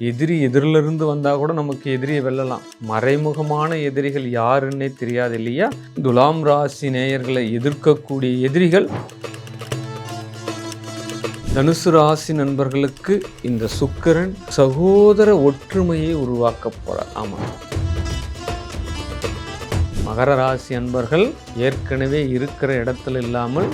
எதிரி எதிரிலிருந்து வந்தால் கூட நமக்கு எதிரியை வெல்லலாம். மறைமுகமான எதிரிகள் யாருன்னே தெரியாது இல்லையா? துலாம் ராசி நேயர்களை எதிர்க்கக்கூடிய எதிரிகள் தனுசு ராசி நண்பர்களுக்கு இந்த சுக்கிரன் சகோதர ஒற்றுமையை உருவாக்க போகிறார் ஆமாம் மகர ராசி அன்பர்கள் ஏற்கனவே இருக்கிற இடத்துல இல்லாமல்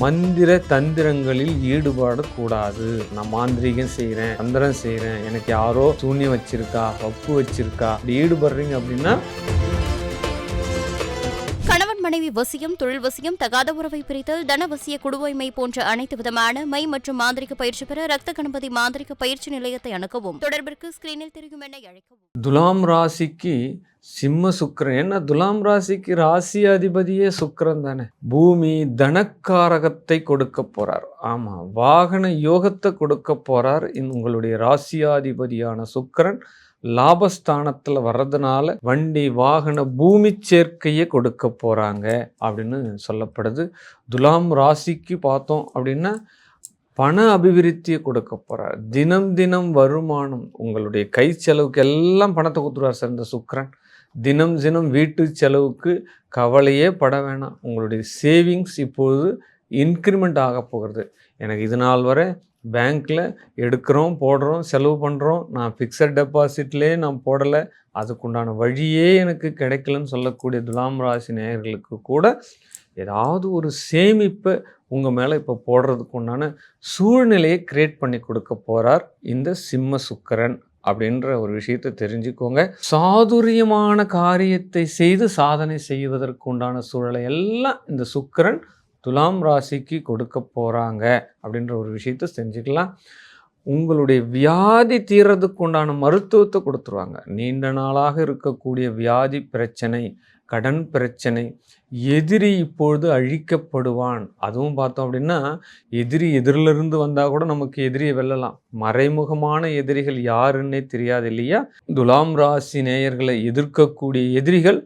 மந்திர தந்திரங்களில் ஈடுபாடு கூடாது நான் மாந்திரீகம் செய்கிறேன் தந்திரம் செய்கிறேன் எனக்கு யாரோ சூன்யம் வச்சிருக்கா வப்பு வச்சிருக்கா ஈடுபடுறீங்க அப்படின்னா? கணவன் மனைவி வசியம் தொழில் வசியம் தகாத உறவை பிரித்தல் தனவசிய குடுவைமை போன்ற அனைத்து விதமான மை மற்றும் மாந்திரிக பயிற்சி பெற ரத்த கணபதி மாந்திரிக பயிற்சி நிலையத்தை அணுகவும். தொடர்பிற்கு ஸ்கிரீனில் தெரியும் என அழைக்கவும். துலாம் ராசிக்கு சிம்ம சுக்கரன். ஏன்னா துலாம் ராசிக்கு ராசி அதிபதியே சுக்கரன் தானே. பூமி தனக்காரகத்தை கொடுக்க போறார். ஆமா வாகன யோகத்தை கொடுக்க போறார். உங்களுடைய ராசியாதிபதியான சுக்கரன் லாபஸ்தானத்தில் வர்றதுனால வண்டி வாகன பூமி சேர்க்கையை கொடுக்க போகிறாங்க அப்படின்னு சொல்லப்படுது. துலாம் ராசிக்கு பார்த்தோம் அப்படின்னா பண அபிவிருத்தியை கொடுக்க போகிறார் தினம் தினம் வருமானம் உங்களுடைய கை செலவுக்கு எல்லாம் பணத்தை கொடுத்துருவார் சார் இந்த சுக்கரன். தினம் தினம் வீட்டு செலவுக்கு கவலையே பட வேணாம். உங்களுடைய சேவிங்ஸ் இப்போது இன்க்ரிமெண்ட் ஆக போகிறது. எனக்கு இது நாள் வரை பேங்க்கில் எடுக்கிறோம் போடுறோம் செலவு பண்ணுறோம் நான் ஃபிக்ஸட் டெபாசிட்லேயே நான் போடலை. அதுக்குண்டான வழியே எனக்கு கிடைக்கலன்னு சொல்லக்கூடிய துலாம் ராசி நேயர்களுக்கு கூட ஏதாவது ஒரு சேமிப்பை உங்கள் மேலே இப்போ போடுறதுக்கு உண்டான சூழ்நிலையை க்ரியேட் பண்ணி கொடுக்க போகிறார் இந்த சிம்ம சுக்கரன். அப்படின்ற ஒரு விஷயத்தை தெரிஞ்சுக்கோங்க. சாதுரியமான காரியத்தை செய்து சாதனை செய்வதற்கு உண்டான சூழலை எல்லாம் இந்த சுக்கிரன் துலாம் ராசிக்கு கொடுக்க போகிறாங்க அப்படின்ற ஒரு விஷயத்தை செஞ்சுக்கலாம். உங்களுடைய வியாதி தீர்றதுக்கு உண்டான மருத்துவத்தை கொடுத்துருவாங்க. நீண்ட நாளாக இருக்கக்கூடிய வியாதி பிரச்சனை கடன் பிரச்சனை எதிரி இப்பொழுது அழிக்கப்படுவான். அதுவும் பார்த்தோம் அப்படின்னா எதிரி எதிரிலிருந்து வந்தால் கூட நமக்கு எதிரியை வெல்லலாம். மறைமுகமான எதிரிகள் யாருன்னே தெரியாது இல்லையா? துலாம் ராசி நேயர்களை எதிர்க்கக்கூடிய எதிரிகள்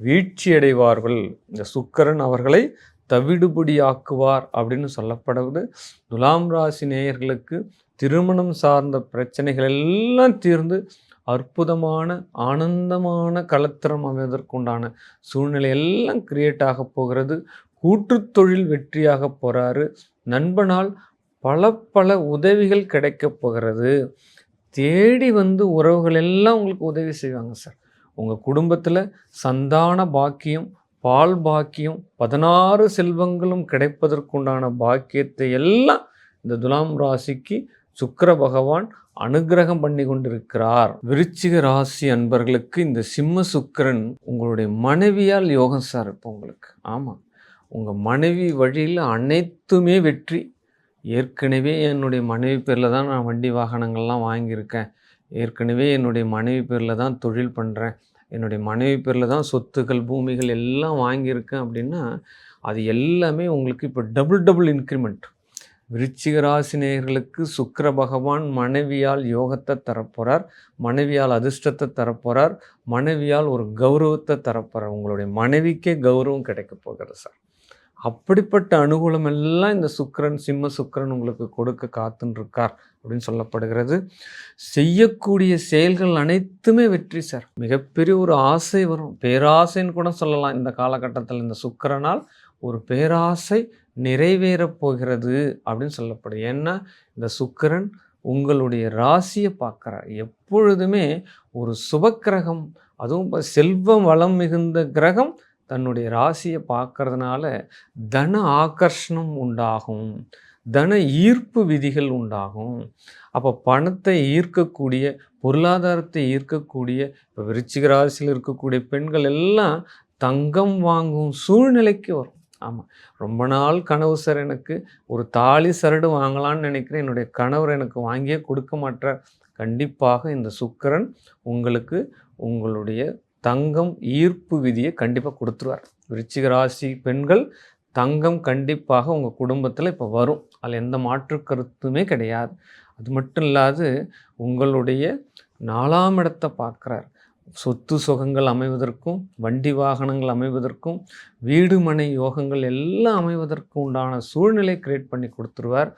வீழ்ச்சியடைவார்கள் இந்த சுக்கரன் அவர்களை தவிடுபடியாக்குவார் அப்படின்னு சொல்லப்படுவது. துலாம் ராசி நேயர்களுக்கு திருமணம் சார்ந்த பிரச்சனைகள் எல்லாம் தீர்ந்து அற்புதமான ஆனந்தமான கலத்திரம் அமைவதற்குண்டான சூழ்நிலை எல்லாம் கிரியேட் ஆக போகிறது. கூட்டுத் தொழில் வெற்றியாக போகிறாரு நண்பனால் பல பல உதவிகள் கிடைக்க போகிறது. தேடி வந்து உறவுகள் எல்லாம் உங்களுக்கு உதவி செய்வாங்க சார் உங்கள் குடும்பத்தில் சந்தான பாக்கியம் பால் பாக்கியம் பதினாறு செல்வங்களும் கிடைப்பதற்குண்டான பாக்கியத்தை எல்லாம் இந்த துலாம் ராசிக்கு சுக்கர பகவான் அனுக்கிரகம் பண்ணி கொண்டிருக்கிறார். விருச்சிக ராசி அன்பர்களுக்கு இந்த சிம்ம சுக்கரன் உங்களுடைய மனைவியால் யோகம் சார் இப்போ உங்களுக்கு. ஆமாம் உங்கள் மனைவி வழியில் அனைத்துமே வெற்றி. ஏற்கனவே என்னுடைய மனைவி பேரில் தான் நான் வண்டி வாகனங்கள்லாம் வாங்கியிருக்கேன். ஏற்கனவே என்னுடைய மனைவி பேரில் தான் தொழில் பண்ணுறேன் என்னுடைய மனைவி பேரில் தான் சொத்துக்கள் பூமிகள் எல்லாம் வாங்கியிருக்கேன் அப்படின்னா அது எல்லாமே உங்களுக்கு இப்போ டபுள் டபுள் இன்க்ரிமெண்ட் விருச்சிகராசினியர்களுக்கு ராசி நேயர்களுக்கு பகவான் மனைவியால் யோகத்தை தரப்போகிறார் மனைவியால் அதிர்ஷ்டத்தை தரப்போகிறார் மனைவியால் ஒரு கௌரவத்தை தரப்போகிறார் உங்களுடைய மனைவிக்கே கௌரவம் கிடைக்க போகிறது சார். அப்படிப்பட்ட அனுகூலம் எல்லாம் இந்த சுக்கிரன் சிம்ம சுக்கிரன் உங்களுக்கு கொடுக்க காத்துன்ருக்கார் அப்படின்னு சொல்லப்படுகிறது. செய்யக்கூடிய செயல்கள் அனைத்துமே வெற்றி சார். மிகப்பெரிய ஒரு ஆசை வரும். பேராசைன்னு கூட சொல்லலாம். இந்த காலகட்டத்தில் இந்த சுக்கிரனால் ஒரு பேராசை நிறைவேறப் போகிறது அப்படின்னு சொல்லப்படுது. ஏன்னா இந்த சுக்கிரன் உங்களுடைய ராசியை பார்க்குறார். எப்பொழுதுமே ஒரு சுபக்கிரகம் அதுவும் இப்ப செல்வம் வளம் மிகுந்த கிரகம் தன்னுடைய ராசியை பார்க்கறதுனால தன ஆகர்ஷணம் உண்டாகும். தன ஈர்ப்பு விதிகள் உண்டாகும். அப்போ பணத்தை ஈர்க்கக்கூடிய பொருளாதாரத்தை ஈர்க்கக்கூடிய இப்போ விருச்சிக ராசியில் இருக்கக்கூடிய பெண்கள் எல்லாம் தங்கம் வாங்கும் சூழ்நிலைக்கு வரும். ஆமாம் ரொம்ப நாள் கனவு சார் எனக்கு. ஒரு தாலி சரடு வாங்கலாம்னு நினைக்கிறேன். என்னுடைய கணவர் எனக்கு வாங்கியே கொடுக்க மாட்டார். கண்டிப்பாக இந்த சுக்கிரன் உங்களுக்கு உங்களுடைய தங்கம் ஈர்ப்பு விதியை கண்டிப்பாக கொடுத்துருவார். விருச்சிக ராசி பெண்கள் தங்கம் கண்டிப்பாக உங்கள் குடும்பத்தில் இப்போ வரும். அதில் எந்த மாற்று கருத்துமே கிடையாது. அது மட்டும் இல்லாது உங்களுடைய நாலாம் இடத்தை பார்க்குறார். சொத்து சுகங்கள் அமைவதற்கும் வண்டி வாகனங்கள் அமைவதற்கும் வீடு மனை யோகங்கள் எல்லாம் அமைவதற்கும் உண்டான சூழ்நிலை கிரியேட் பண்ணி கொடுத்துருவார்.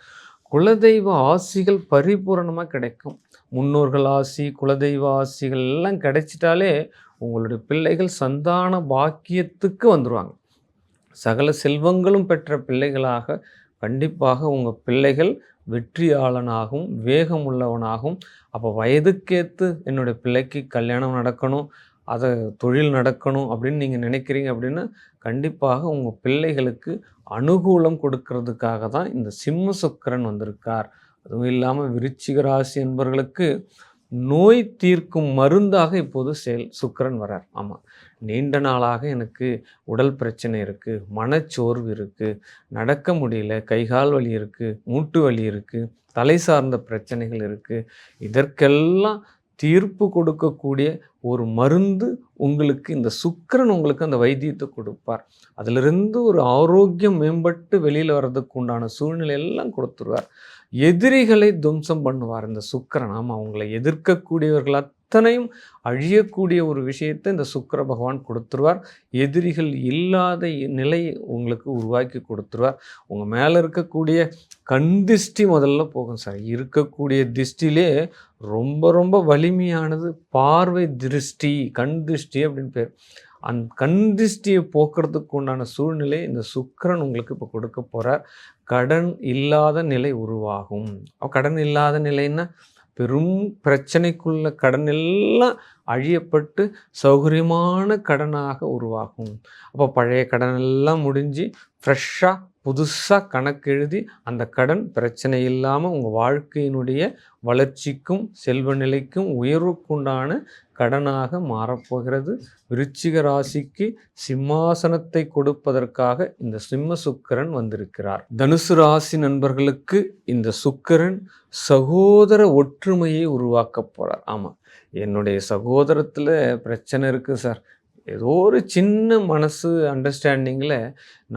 குலதெய்வ ஆசிகள் பரிபூரணமாக கிடைக்கும். முன்னோர்கள் ஆசி குலதெய்வ ஆசிகள் எல்லாம் கிடைச்சிட்டாலே உங்களுடைய பிள்ளைகள் சந்தான பாக்கியத்துக்கு வந்துடுவாங்க சகல செல்வங்களும் பெற்ற பிள்ளைகளாக கண்டிப்பாக உங்கள் பிள்ளைகள் வெற்றியாளனாகவும் வேகம் உள்ளவனாகவும் அப்போ வயதுக்கேற்று என்னுடைய பிள்ளைக்கு கல்யாணம் நடக்கணும் அதை தொழில் நடக்கணும் அப்படின்னு நீங்கள் நினைக்கிறீங்க அப்படின்னா கண்டிப்பாக உங்கள் பிள்ளைகளுக்கு அனுகூலம் கொடுக்கறதுக்காக தான் இந்த சிம்ம சுக்கிரன் வந்திருக்கார். அதுவும் இல்லாமல் விருச்சிக ராசி என்பவர்களுக்கு நோய் தீர்க்கும் மருந்தாக இப்போது செயல் சுக்கரன் வரார் ஆமாம் நீண்ட நாளாக எனக்கு உடல் பிரச்சனை இருக்குது மனச்சோர்வு இருக்குது நடக்க முடியல கைகால் வலி இருக்குது மூட்டு வலி இருக்குது தலை சார்ந்த பிரச்சனைகள் இருக்குது இதற்கெல்லாம் தீர்ப்பு கொடுக்கக்கூடிய ஒரு மருந்து உங்களுக்கு இந்த சுக்கரன் உங்களுக்கு அந்த வைத்தியத்தை கொடுப்பார். அதிலிருந்து ஒரு ஆரோக்கியம் மேம்பட்டு வெளியில் வர்றதுக்கு உண்டான சூழ்நிலை எல்லாம் கொடுத்துருவார். எதிரிகளை துவம்சம் பண்ணுவார் இந்த சுக்கரன். ஆமாம் அவங்களை எதிர்க்கக்கூடியவர்களாக அத்தனையும் அழியக்கூடிய ஒரு விஷயத்தை இந்த சுக்கர பகவான் கொடுத்துருவார். எதிரிகள் இல்லாத நிலை உங்களுக்கு உருவாக்கி கொடுத்துருவார். உங்கள் மேலே இருக்கக்கூடிய கண் திஷ்டி முதல்ல போகும் சார். இருக்கக்கூடிய திஷ்டிலே ரொம்ப ரொம்ப வலிமையானது பார்வை திருஷ்டி கண் திருஷ்டி அப்படின்னு பேர். அந்த கண் திருஷ்டியை போக்குறதுக்கு உண்டான சூழ்நிலை இந்த சுக்கிரன் உங்களுக்கு இப்போ கொடுக்க போகிறார் கடன் இல்லாத நிலை உருவாகும். கடன் இல்லாத நிலைன்னா பெரும் பிரச்சனைக்குள்ள கடன் எல்லாம் அழியப்பட்டு சௌகரியமான கடனாக உருவாகும். அப்போ பழைய கடன் எல்லாம் முடிஞ்சு ஃப்ரெஷ்ஷாக புதுசாக கணக்கு எழுதி அந்த கடன் பிரச்சனை இல்லாமல் உங்கள் வாழ்க்கையினுடைய வளர்ச்சிக்கும் செல்வ நிலைக்கும் உயர்வுக்குண்டான கடனாக மாறப்போகிறது. விருச்சிக ராசிக்கு சிம்மாசனத்தை கொடுப்பதற்காக இந்த சிம்ம சுக்கரன் வந்திருக்கிறார். தனுசு ராசி நண்பர்களுக்கு இந்த சுக்கிரன் சகோதர ஒற்றுமையை உருவாக்க போகிறார் ஆமாம் என்னுடைய சகோதரத்தில் பிரச்சனை இருக்குது சார். ஏதோ ஒரு சின்ன மனசு அண்டர்ஸ்டாண்டிங்கில்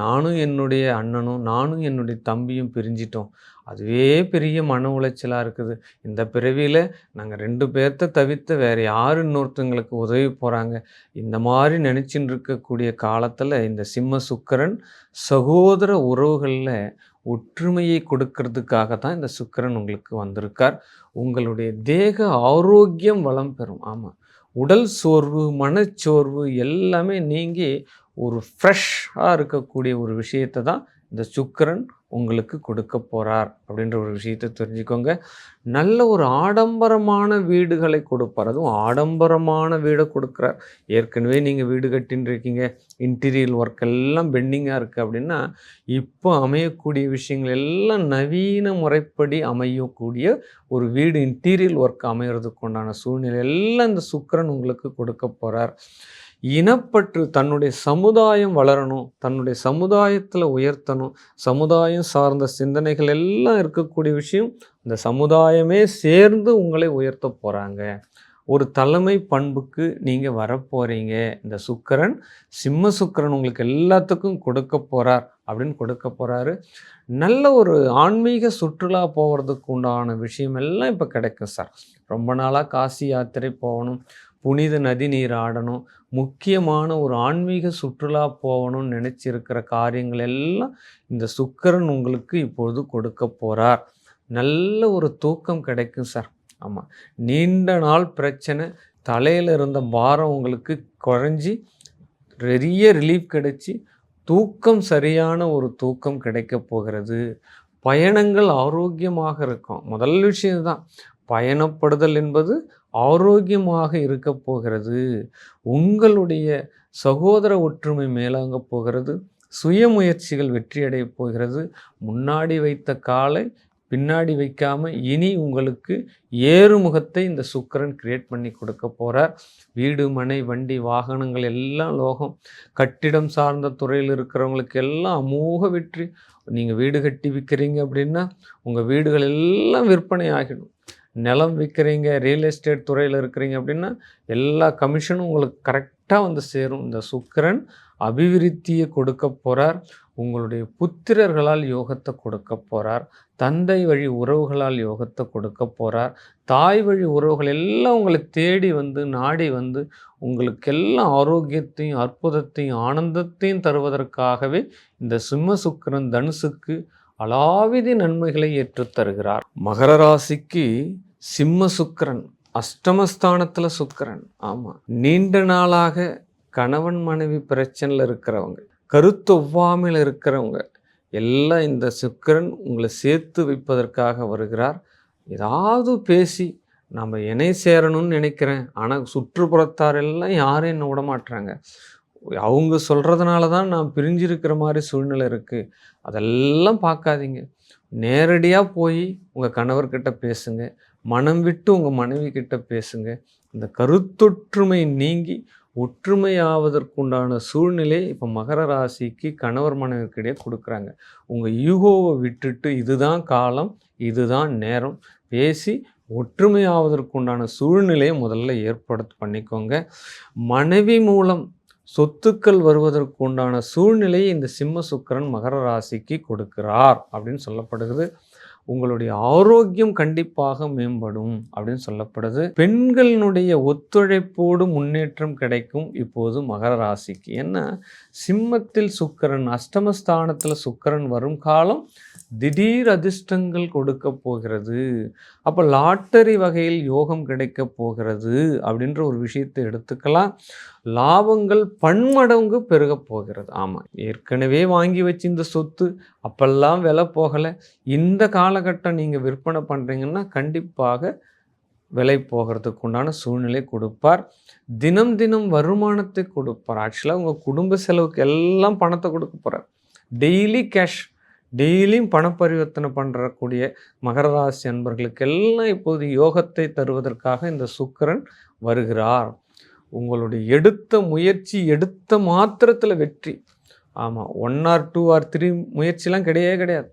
நானும் என்னுடைய அண்ணனும் நானும் என்னுடைய தம்பியும் பிரிஞ்சிட்டோம். அதுவே பெரிய மன உளைச்சலாக இருக்குது. இந்த பிறவியில் நாங்கள் ரெண்டு பேர்த்த தவிர்த்து வேறு யார் இன்னொருத்தங்களுக்கு உதவி போகிறாங்க இந்த மாதிரி நினச்சின்னு இருக்கக்கூடிய காலத்தில் இந்த சிம்ம சுக்கிரன் சகோதர உறவுகளில் ஒற்றுமையை கொடுக்கறதுக்காக தான் இந்த சுக்கிரன் உங்களுக்கு வந்திருக்கார். உங்களுடைய தேக ஆரோக்கியம் வளம் பெறும். ஆமாம் உடல் சோர்வு மனச்சோர்வு எல்லாமே நீங்கி ஒரு ஃப்ரெஷ்ஷாக இருக்கக்கூடிய ஒரு விஷயத்தை தான் இந்த சுக்கிரன் உங்களுக்கு கொடுக்க போகிறார் அப்படின்ற ஒரு விஷயத்தை தெரிஞ்சுக்கோங்க. நல்ல ஒரு ஆடம்பரமான வீடுகளை கொடுப்பார். அதுவும் ஆடம்பரமான வீடை கொடுக்குறார். ஏற்கனவே நீங்கள் வீடு கட்டின்னு இருக்கீங்க இன்டீரியல் ஒர்க் எல்லாம் பெண்டிங்காக இருக்குது அப்படின்னா இப்போ அமையக்கூடிய விஷயங்கள் எல்லாம் நவீன முறைப்படி அமையக்கூடிய ஒரு வீடு இன்டீரியல் ஒர்க் அமைகிறதுக்கு உண்டான சூழ்நிலை எல்லாம் இந்த சுக்கரன் உங்களுக்கு கொடுக்க போகிறார் இனப்பற்று தன்னுடைய சமுதாயம் வளரணும் தன்னுடைய சமுதாயத்தில் உயர்த்தணும் சமுதாயம் சார்ந்த சிந்தனைகள் எல்லாம் இருக்கக்கூடிய விஷயம் இந்த சமுதாயமே சேர்ந்து உங்களை உயர்த்த போகிறாங்க ஒரு தலைமை பண்புக்கு நீங்கள் வரப்போகிறீங்க இந்த சுக்கிரன் சிம்ம சுக்கிரன் உங்களுக்கு எல்லாத்துக்கும் கொடுக்க போகிறார் அப்படின்னு கொடுக்க போகிறாரு நல்ல ஒரு ஆன்மீக சுற்றுலா போகிறதுக்கு உண்டான விஷயம் எல்லாம் இப்போ கிடைக்கும் சார். ரொம்ப நாளாக காசி யாத்திரை போகணும். புனித நதி நீர் ஆடணும். முக்கியமான ஒரு ஆன்மீக சுற்றுலா போகணும்னு நினச்சிருக்கிற காரியங்கள் எல்லாம் இந்த சுக்கரன் உங்களுக்கு இப்பொழுது கொடுக்க போகிறார் நல்ல ஒரு தூக்கம் கிடைக்கும் சார். ஆமாம் நீண்ட நாள் பிரச்சனை. தலையில் இருந்த பாரம் உங்களுக்கு குறைஞ்சி பெரிய ரிலீஃப் கிடைச்சி தூக்கம் சரியான ஒரு தூக்கம் கிடைக்க போகிறது. பயணங்கள் ஆரோக்கியமாக இருக்கும். முதல் விஷயம் தான் பயணப்படுதல் என்பது ஆரோக்கியமாக இருக்க போகிறது. உங்களுடைய சகோதர ஒற்றுமை மேலாங்க போகிறது. சுயமுயற்சிகள் வெற்றியடைய போகிறது. முன்னாடி வைத்த காலை பின்னாடி வைக்காமல் இனி உங்களுக்கு ஏறுமுகத்தை இந்த சுக்கரன் கிரியேட் பண்ணி கொடுக்க போகிறார் வீடு மனை வண்டி வாகனங்கள் எல்லாம் லோகம். கட்டிடம் சார்ந்த துறையில் இருக்கிறவங்களுக்கு எல்லாம் அமோக வெற்றி. நீங்கள் வீடு கட்டி விற்கிறீங்க அப்படின்னா உங்கள் வீடுகள் எல்லாம் விற்பனை ஆகிடும். நிலம் விற்கிறீங்க ரியல் எஸ்டேட் துறையில் இருக்கிறீங்க அப்படின்னா எல்லா கமிஷனும் உங்களுக்கு கரெக்டாக வந்து சேரும். இந்த சுக்கிரன் அபிவிருத்தியை கொடுக்க போகிறார் உங்களுடைய புத்திரர்களால் யோகத்தை கொடுக்க போகிறார் தந்தை வழி உறவுகளால் யோகத்தை கொடுக்க போகிறார் தாய் வழி உறவுகள் எல்லாம் உங்களை தேடி வந்து நாடி வந்து உங்களுக்கெல்லாம் ஆரோக்கியத்தையும் அற்புதத்தையும் ஆனந்தத்தையும் தருவதற்காகவே இந்த சிம்ம சுக்கிரன் தனுசுக்கு அலாவிதி நன்மைகளை ஏற்றுத் தருகிறார். மகர ராசிக்கு சிம்ம சுக்கிரன் அஷ்டமஸ்தானத்தில் சுக்கிரன். ஆமாம் நீண்ட நாளாக கணவன் மனைவி பிரச்சனையில் இருக்கிறவங்க கருத்தொவ்வாமையில் இருக்கிறவங்க எல்லாம் இந்த சுக்கிரன் உங்களை சேர்த்து வைப்பதற்காக வருகிறார். ஏதாவது பேசி நம்ம இணை சேரணும்னு நினைக்கிறேன். ஆனால் சுற்றுப்புறத்தார் எல்லாம் யாரும் என்ன விட மாட்டுறாங்க அவங்க சொல்கிறதுனால தான் நான் பிரிஞ்சிருக்கிற மாதிரி சூழ்நிலை இருக்குது அதெல்லாம் பார்க்காதீங்க. நேரடியாக போய் உங்கள் கணவர்கிட்ட பேசுங்க. மனம் விட்டு உங்கள் மனைவி கிட்ட பேசுங்க. இந்த கருத்தொற்றுமை நீங்கி ஒற்றுமையாவதற்குண்டான சூழ்நிலை இப்போ மகர ராசிக்கு கணவர் மனைவிக்கிடையே கொடுக்குறாங்க. உங்கள் யூகோவை விட்டுட்டு இதுதான் காலம் இதுதான் நேரம். பேசி ஒற்றுமையாவதற்குண்டான சூழ்நிலையை முதல்ல ஏற்படுத்த பண்ணிக்கோங்க. மனைவி மூலம் சொத்துக்கள் வருவதற்குண்டான சூழ்நிலையை இந்த சிம்ம சுக்கிரன் மகர ராசிக்கு கொடுக்கிறார் அப்படின்னு சொல்லப்படுகிறது. உங்களுடைய ஆரோக்கியம் கண்டிப்பாக மேம்படும் அப்படின்னு சொல்லப்படுது. பெண்களினுடைய ஒத்துழைப்போடு முன்னேற்றம் கிடைக்கும் இப்போது மகர ராசிக்கு. ஏன்னா சிம்மத்தில் சுக்கிரன் அஷ்டமஸ்தானத்தில் சுக்கிரன் வரும் காலம் திடீர் அதிர்ஷ்டங்கள் கொடுக்க போகிறது. அப்போ லாட்டரி வகையில் யோகம் கிடைக்க போகிறது அப்படின்ற ஒரு விஷயத்தை எடுத்துக்கலாம். லாபங்கள் பன்மடங்கு பெருக போகிறது. ஆமாம் ஏற்கனவே வாங்கி வச்சு இந்த சொத்து அப்பெல்லாம் விலை போகலை. இந்த காலகட்டம் நீங்கள் விற்பனை பண்ணுறீங்கன்னா கண்டிப்பாக விலை போகிறதுக்கு உண்டான சூழ்நிலை கொடுப்பார். தினம் தினம் வருமானத்தை கொடுப்பார். ஆக்சுவலாக உங்கள் குடும்ப செலவுக்கு எல்லாம் பணத்தை கொடுக்க போகிறார் டெய்லி கேஷ் டெய்லியும் பணப்பரிவர்த்தனை பண்ணுறக்கூடிய மகர ராசி அன்பர்களுக்கு எல்லாம் இப்போது யோகத்தை தருவதற்காக இந்த சுக்கரன் வருகிறார். உங்களுடைய எடுத்த முயற்சி எடுத்த மாத்திரத்தில் வெற்றி. ஆமாம் one or two or three முயற்சிலாம் கிடையவே கிடையாது.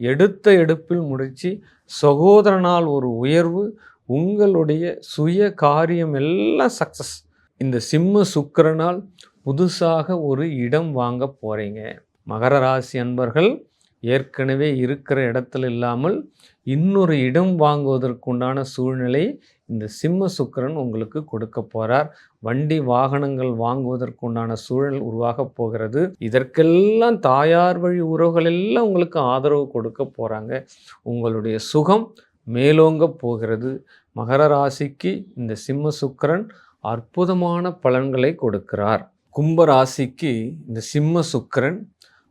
எடுத்த எடுப்பில் முடிச்சு சகோதரனால் ஒரு உயர்வு உங்களுடைய சுய காரியம் எல்லாம் சக்ஸஸ் இந்த சிம்ம சுக்கிரனால் புதுசாக ஒரு இடம் வாங்க போகிறீங்க மகர ராசி அன்பர்கள் ஏற்கனவே இருக்கிற இடத்துல இல்லாமல் இன்னொரு இடம் வாங்குவதற்குண்டான சூழ்நிலை இந்த சிம்ம சுக்கிரன் உங்களுக்கு கொடுக்க போகிறார் வண்டி வாகனங்கள் வாங்குவதற்குண்டான சூழல் உருவாக போகிறது. இதற்கெல்லாம் தாயார் வழி உறவுகள் எல்லாம் உங்களுக்கு ஆதரவு கொடுக்க போகிறாங்க உங்களுடைய சுகம் மேலோங்க போகிறது. மகர ராசிக்கு இந்த சிம்ம சுக்கரன் அற்புதமான பலன்களை கொடுக்கிறார். கும்ப ராசிக்கு இந்த சிம்ம சுக்கரன்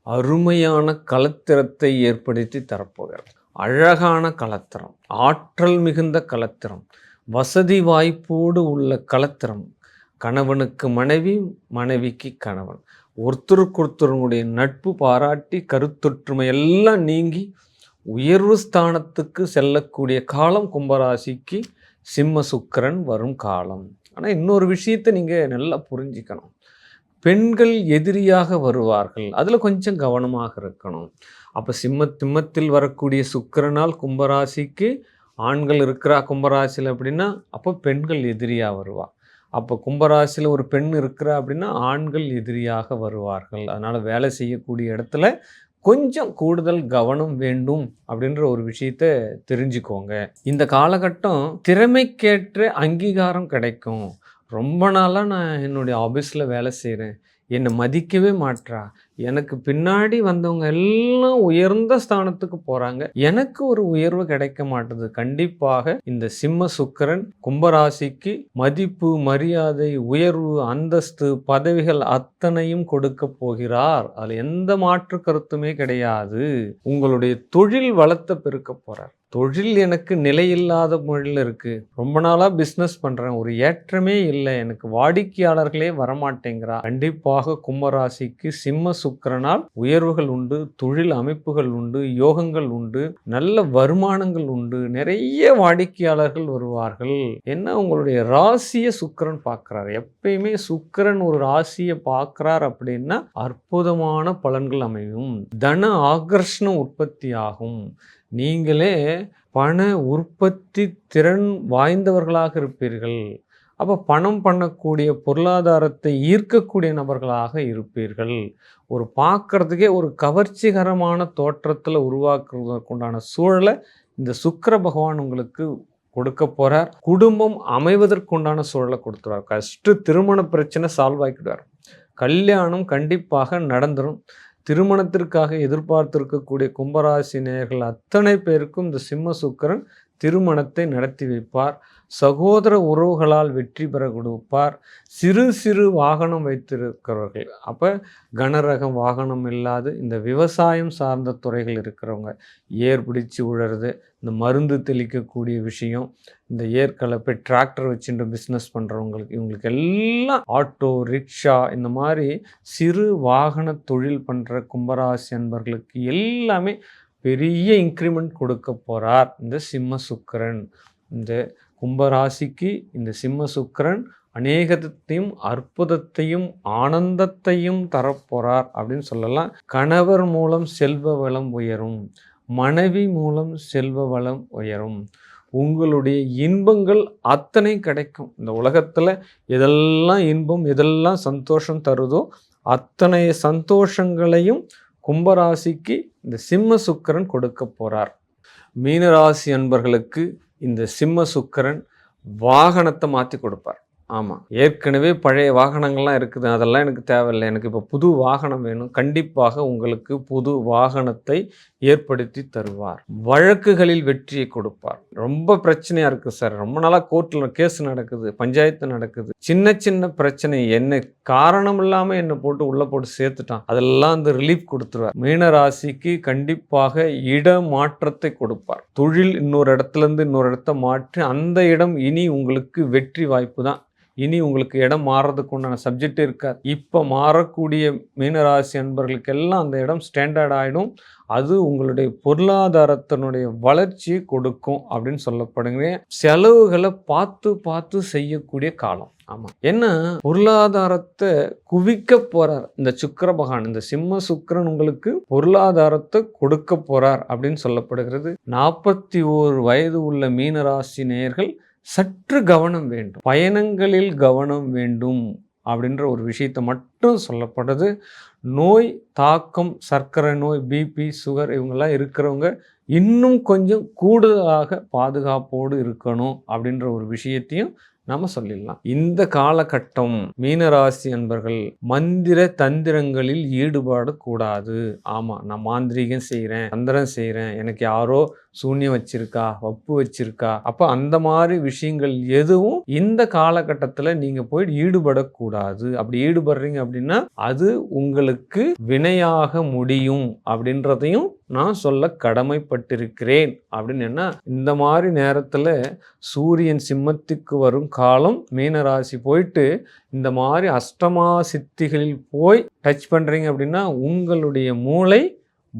அருமையான கலத்திரத்தை ஏற்படுத்தி தரப்போகிறார். அழகான கலத்திரம் ஆற்றல் மிகுந்த கலத்திரம் வசதி வாய்ப்போடு உள்ள கலத்திரம். கணவனுக்கு மனைவி மனைவிக்கு கணவன். ஒருத்தருக்கொருத்தருடைய நட்பு பாராட்டி கருத்தொற்றுமை எல்லாம் நீங்கி உயர்வு ஸ்தானத்துக்கு செல்லக்கூடிய காலம் கும்பராசிக்கு சிம்ம சுக்கரன் வரும் காலம். ஆனால் இன்னொரு விஷயத்தை நீங்கள் நல்லா புரிஞ்சுக்கணும். பெண்கள் எதிரியாக வருவார்கள். அதில் கொஞ்சம் கவனமாக இருக்கணும். அப்போ சிம்ம திம்மத்தில் வரக்கூடிய சுக்கிரனால் கும்பராசிக்கு ஆண்கள் இருக்கிறா கும்பராசியில் அப்படின்னா அப்போ பெண்கள் எதிரியாக வருவா. அப்போ கும்பராசியில் ஒரு பெண் இருக்கிறா அப்படின்னா ஆண்கள் எதிரியாக வருவார்கள். அதனால் வேலை செய்யக்கூடிய இடத்துல கொஞ்சம் கூடுதல் கவனம் வேண்டும் அப்படின்ற ஒரு விஷயத்த தெரிஞ்சுக்கோங்க. இந்த காலகட்டம் திறமைக்கேற்ற அங்கீகாரம் கிடைக்கும். ரொம்ப நாளாக நான் என்னுடைய ஆஃபீஸில் வேலை செய்கிறேன் என்னை மதிக்கவே மாட்றா. எனக்கு பின்னாடி வந்தவங்க எல்லாம் உயர்ந்த ஸ்தானத்துக்கு போகிறாங்க எனக்கு ஒரு உயர்வு கிடைக்க மாட்டுது. கண்டிப்பாக இந்த சிம்ம சுக்கரன் கும்பராசிக்கு மதிப்பு மரியாதை உயர்வு அந்தஸ்து பதவிகள் அத்தனையும் கொடுக்க போகிறார். அதில் எந்த மாற்று கருத்துமே கிடையாது. உங்களுடைய தொழில் வளத்தை பெருக்க போகிறார் தொழில் எனக்கு நிலையில்லாத முறையில் இருக்குது ரொம்ப நாளாக பிஸ்னஸ் பண்ணுறேன் ஒரு ஏற்றமே இல்லை. எனக்கு வாடிக்கையாளர்களே வரமாட்டேங்கிறா. கண்டிப்பாக கும்பராசிக்கு சிம்ம சுக்கிரனால் உயர்வுகள் உண்டு தொழில் அமைப்புகள் உண்டு யோகங்கள் உண்டு நல்ல வருமானங்கள் உண்டு. நிறைய வாடிக்கையாளர்கள் வருவார்கள். என்ன உங்களுடைய ராசியை சுக்கிரன் பார்க்குறார்? எப்பயுமே சுக்கிரன் ஒரு ராசியை பார்க்குறார் அப்படின்னா அற்புதமான பலன்கள் அமையும். தன ஆகர்ஷணம் உற்பத்தி ஆகும் நீங்களே பண உற்பத்தி திறன் வாய்ந்தவர்களாக இருப்பீர்கள். அப்போ பணம் பண்ணக்கூடிய பொருளாதாரத்தை ஈர்க்கக்கூடிய நபர்களாக இருப்பீர்கள். ஒரு பார்க்கறதுக்கே ஒரு கவர்ச்சிகரமான தோற்றத்தில் உருவாக்குறதுக்குண்டான சூழலை இந்த சுக்கிர பகவான் உங்களுக்கு கொடுக்க போறார். குடும்பம் அமைவதற்குண்டான சூழலை கொடுத்துருவார். கஷ்ட திருமண பிரச்சனை சால்வ் ஆக்கிடுவார். கல்யாணம் கண்டிப்பாக நடந்துடும் திருமணத்திற்காக எதிர்பார்த்திருக்கக்கூடிய கும்பராசி நேயர்கள் அத்தனை பேருக்கும் இந்த சிம்மசுக்கரன் திருமணத்தை நடத்தி வைப்பார். சகோதர உறவுகளால் வெற்றி பெற கொடுப்பார் சிறு சிறு வாகனம் வைத்திருக்கிறவர்கள். அப்போ கனரகம் வாகனம் இல்லாது இந்த விவசாயம் சார்ந்த துறைகள் இருக்கிறவங்க. ஏர் பிடிச்சி உழறது இந்த மருந்து தெளிக்கக்கூடிய விஷயம் இந்த ஏர் கலப்பை டிராக்டர் வச்சுட்டு பிஸ்னஸ் பண்ணுறவங்களுக்கு இவங்களுக்கு எல்லாம் ஆட்டோ ரிக்ஷா இந்த மாதிரி சிறு வாகன தொழில் பண்ணுற கும்பராசி அன்பர்களுக்கு எல்லாமே பெரிய இன்க்ரிமெண்ட் கொடுக்க போகிறார் இந்த சிம்ம சுக்கரன். இந்த கும்பராசிக்கு இந்த சிம்ம சுக்கரன் அநேகத்தையும் அற்புதத்தையும் ஆனந்தத்தையும் தரப்போறார் அப்படின்னு சொல்லலாம். கணவர் மூலம் செல்வ வளம் உயரும். மனைவி மூலம் செல்வ வளம் உயரும். உங்களுடைய இன்பங்கள் அத்தனை கிடைக்கும். இந்த உலகத்தில் எதெல்லாம் இன்பம் எதெல்லாம் சந்தோஷம் தருதோ அத்தனை சந்தோஷங்களையும் கும்பராசிக்கு இந்த சிம்ம சுக்கிரன் கொடுக்க போகிறார் மீனராசி அன்பர்களுக்கு இந்த சிம்ம சுக்கரன் வாகனத்தை மாற்றி கொடுப்பார். ஆமாம் ஏற்கனவே பழைய வாகனங்கள்லாம் இருக்குது. அதெல்லாம் எனக்கு தேவையில்லை. எனக்கு இப்போ புது வாகனம் வேணும். கண்டிப்பாக உங்களுக்கு புது வாகனத்தை ஏற்படுத்தி தருவார். வழக்குகளில் வெற்றியை கொடுப்பார். ரொம்ப பிரச்சனையாக இருக்குது சார். ரொம்ப நாளாக கோர்ட்டில் கேஸ் நடக்குது. பஞ்சாயத்து நடக்குது. சின்ன சின்ன பிரச்சனை. என்ன காரணம் இல்லாமல் என்னை போட்டு உள்ளே போட்டு சேர்த்துட்டான். அதெல்லாம் அந்த ரிலீஃப் கொடுத்துருவார். மீனராசிக்கு கண்டிப்பாக இட மாற்றத்தை கொடுப்பார். தொழில் இன்னொரு இடத்துல இருந்து இன்னொரு இடத்த மாற்றி அந்த இடம் இனி உங்களுக்கு வெற்றி வாய்ப்பு தான். இனி உங்களுக்கு இடம் மாறுறதுக்கு உண்டான சப்ஜெக்ட் இருக்காது. இப்போ மாறக்கூடிய மீனராசி அன்பர்களுக்கெல்லாம் அந்த இடம் ஸ்டாண்டர்ட் ஆகிடும் அது உங்களுடைய பொருளாதாரத்தினுடைய வளர்ச்சியை கொடுக்கும் அப்படின்னு சொல்லப்படுங்க செலவுகளை பார்த்து பார்த்து செய்யக்கூடிய காலம். ஆமாம் என்ன பொருளாதாரத்தை குவிக்க போகிறார் இந்த சுக்கர பகவான் இந்த சிம்ம சுக்கிரன் உங்களுக்கு பொருளாதாரத்தை கொடுக்க போகிறார் அப்படின்னு சொல்லப்படுகிறது. நாற்பத்தி ஓரு வயது உள்ள மீனராசி நேயர்கள் சற்று கவனம் வேண்டும். பயணங்களில் கவனம் வேண்டும் அப்படின்ற ஒரு விஷயத்தை மட்டும் சொல்லப்படுது நோய் தாக்கம் சர்க்கரை நோய் பிபி சுகர் இவங்கெல்லாம் இருக்கிறவங்க இன்னும் கொஞ்சம் கூடுதலாக பாதுகாப்போடு இருக்கணும் அப்படின்ற ஒரு விஷயத்தையும் நம்ம சொல்லிடலாம். இந்த காலகட்டம் மீனராசி அன்பர்கள் மந்திர தந்திரங்களில் ஈடுபாடு கூடாது ஆமாம் நான் மாந்திரீகம் செய்கிறேன் தந்திரம் செய்கிறேன் எனக்கு யாரோ சூன்யம் வச்சிருக்கா வப்பு வச்சிருக்கா. அப்போ அந்த மாதிரி விஷயங்கள் எதுவும் இந்த காலகட்டத்தில் நீங்கள் போய் ஈடுபடக்கூடாது. அப்படி ஈடுபடுறீங்க அப்படின்னா அது உங்களுக்கு வினையாக முடியும் அப்படின்றதையும் நான் சொல்ல கடமைப்பட்டிருக்கிறேன். அப்படின்னு என்ன? இந்த மாதிரி நேரத்தில் சூரியன் சிம்மத்துக்கு வரும் காலம் மீனராசி போயிட்டு இந்த மாதிரி அஷ்டமா சித்திகளில் போய் டச் பண்ணுறீங்க அப்படின்னா உங்களுடைய மூளை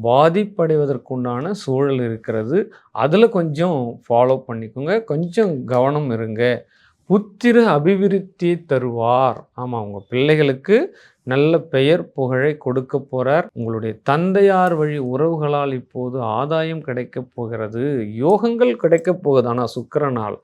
பாதிப்படைவதற்குண்டான சூழல் இருக்கிறது. அதில் கொஞ்சம் ஃபாலோ பண்ணிக்கோங்க. கொஞ்சம் கவனம் இருங்க. புத்திர அபிவிருத்தி தருவார். ஆமாம் உங்கள் பிள்ளைகளுக்கு நல்ல பெயர் புகழை கொடுக்க போகிறார் உங்களுடைய தந்தையார் வழி உறவுகளால் இப்போது ஆதாயம் கிடைக்க போகிறது. யோகங்கள் கிடைக்க போகுது. ஆனால் சுக்கிரனால்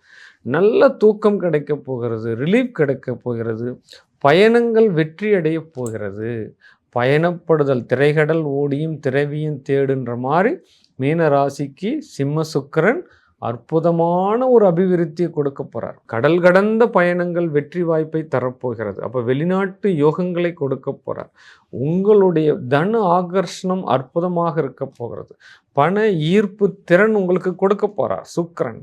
நல்ல தூக்கம் கிடைக்க போகிறது. ரிலீஃப் கிடைக்க போகிறது. பயணங்கள் வெற்றி அடைய போகிறது. பயணப்படுதல். திரைகடல் ஓடியும் திரவியும் தேடுன்ற மாதிரி மீன ராசிக்கு சிம்ம சுக்கரன் அற்புதமான ஒரு அபிவிருத்தியை கொடுக்க போகிறார் கடல் கடந்த பயணங்கள் வெற்றி வாய்ப்பை தரப்போகிறது. அப்போ வெளிநாட்டு யோகங்களை கொடுக்க போகிறார் உங்களுடைய தன ஆகர்ஷணம் அற்புதமாக இருக்க போகிறது. பண ஈர்ப்பு திறன் உங்களுக்கு கொடுக்க போகிறார் சுக்கிரன்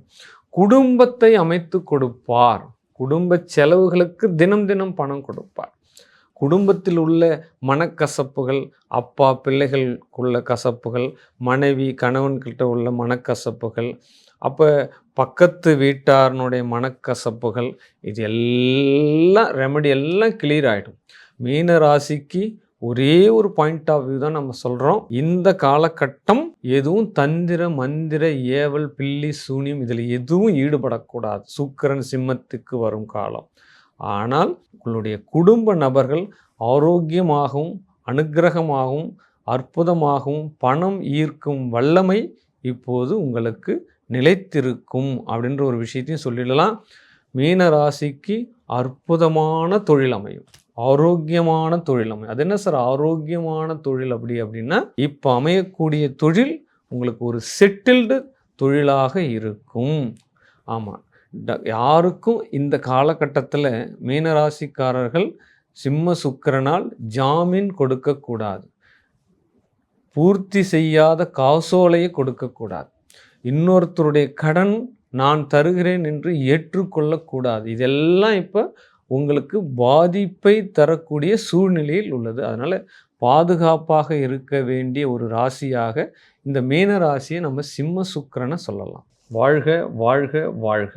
குடும்பத்தை அமைத்து கொடுப்பார். குடும்ப செலவுகளுக்கு தினம் தினம் பணம் கொடுப்பார். குடும்பத்தில் உள்ள மனக்கசப்புகள் அப்பா பிள்ளைகளுக்குள்ள கசப்புகள் மனைவி கணவன்கிட்ட உள்ள மனக்கசப்புகள் அப்போ பக்கத்து வீட்டாரனுடைய மனக்கசப்புகள் இது எல்லாம் ரெமடி எல்லாம் கிளியர் ஆகிடும் மீன ராசிக்கு ஒரே ஒரு பாயிண்ட் ஆஃப் வியூ தான் நம்ம சொல்கிறோம் இந்த காலகட்டம் எதுவும் தந்திர மந்திர ஏவல் பில்லி சூனியம் இதில் எதுவும் ஈடுபடக்கூடாது. சுக்கிரன் சிம்மத்துக்கு வரும் காலம். ஆனால் உங்களுடைய குடும்ப நபர்கள் ஆரோக்கியமாகவும் அனுக்கிரகமாகவும் அற்புதமாகவும் பணம் ஈர்க்கும் வல்லமை இப்போது உங்களுக்கு நிலைத்திருக்கும் அப்படின்ற ஒரு விஷயத்தையும் சொல்லிடலாம். மீன ராசிக்கு அற்புதமான தொழில் அமையும். ஆரோக்கியமான தொழில் அமையும். அது என்ன சார்? ஆரோக்கியமான தொழில் அப்படி அப்படின்னா இப்போ அமையக்கூடிய தொழில் உங்களுக்கு ஒரு செட்டில்டு தொழிலாக இருக்கும். ஆமாம் யாருக்கும் இந்த காலகட்டத்தில் மீனராசிக்காரர்கள் சிம்ம சுக்கிரனால் ஜாமீன் கொடுக்கக்கூடாது பூர்த்தி செய்யாத காசோலையை கொடுக்கக்கூடாது இன்னொருத்தருடைய கடன் நான் தருகிறேன் என்று ஏற்றுக்கொள்ளக்கூடாது இதெல்லாம் இப்போ உங்களுக்கு பாதிப்பை தரக்கூடிய சூழ்நிலையில் உள்ளது. அதனால் பாதுகாப்பாக இருக்க வேண்டிய ஒரு ராசியாக இந்த மீன ராசியை நம்ம சிம்ம சுக்கிரனை சொல்லலாம். வாழ்க வாழ்க வாழ்க.